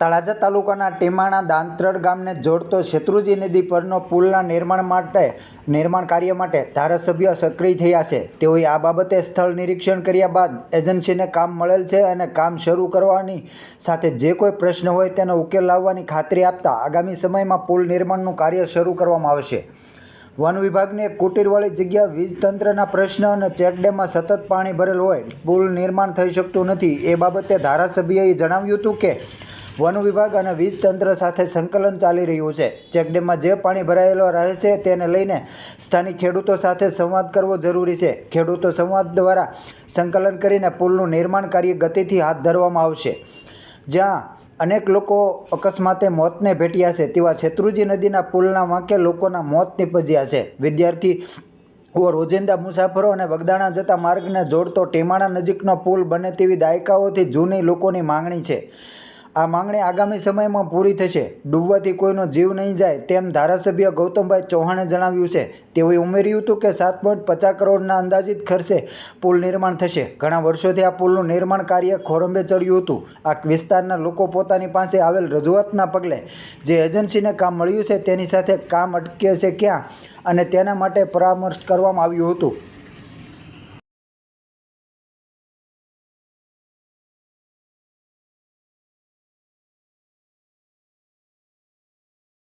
તળાજા તાલુકાના ટીમાણા દાંતરડ ગામને જોડતો શેત્રુજી નદી પરનો પુલના નિર્માણ માટે, નિર્માણ કાર્ય માટે ધારાસભ્ય સક્રિય થયા છે. તેઓએ આ બાબતે સ્થળ નિરીક્ષણ કર્યા બાદ એજન્સીને કામ મળેલ છે અને કામ શરૂ કરવાની સાથે જે કોઈ પ્રશ્ન હોય તેનો ઉકેલ લાવવાની ખાતરી આપતા આગામી સમયમાં પુલ નિર્માણનું કાર્ય શરૂ કરવામાં આવશે. વન વિભાગની એક કુટીરવાળી જગ્યા વીજ તંત્રના પ્રશ્ન અને ચેકડેમમાં સતત પાણી ભરેલ હોય, પુલ નિર્માણ થઈ શકતું નથી. એ બાબતે ધારાસભ્યએ જણાવ્યું હતું કે વન વિભાગ અને વીજ તંત્ર સાથે સંકલન ચાલી રહ્યું છે. ચેકડેમમાં જે પાણી ભરાયેલો રહે છે તેને લઈને સ્થાનિક ખેડૂતો સાથે સંવાદ કરવો જરૂરી છે. ખેડૂતો સંવાદ દ્વારા સંકલન કરીને પુલનું નિર્માણ કાર્ય ગતિથી હાથ ધરવામાં આવશે. જ્યાં અનેક લોકો અકસ્માતે મોતને ભેટ્યા છે તેવા શેત્રુજી નદીના પુલના વાંકે લોકોના મોત નીપજ્યા છે. વિદ્યાર્થી રોજિંદા મુસાફરો અને વગદાણા જતા માર્ગને જોડતો ટીમાણા નજીકનો પુલ બને તેવી દાયકાઓથી જૂની લોકોની માંગણી છે. આ માંગણી આગામી સમયમાં પૂરી થશે. ડૂબવાથી કોઈનો જીવ નહીં જાય તેમ ધારાસભ્ય ગૌતમભાઈ ચૌહાણે જણાવ્યું છે. તેઓએ ઉમેર્યું હતું કે સાત પોઈન્ટ પચાસ કરોડના અંદાજિત ખર્ચે પુલ નિર્માણ થશે. ઘણા વર્ષોથી આ પુલનું નિર્માણ કાર્ય ખોરંબે ચડ્યું હતું. આ વિસ્તારના લોકો પોતાની પાસે આવેલ રજૂઆતના પગલે જે એજન્સીને કામ મળ્યું છે તેની સાથે કામ અટકે છે ક્યાં અને તેના માટે પરામર્શ કરવામાં આવ્યું હતું.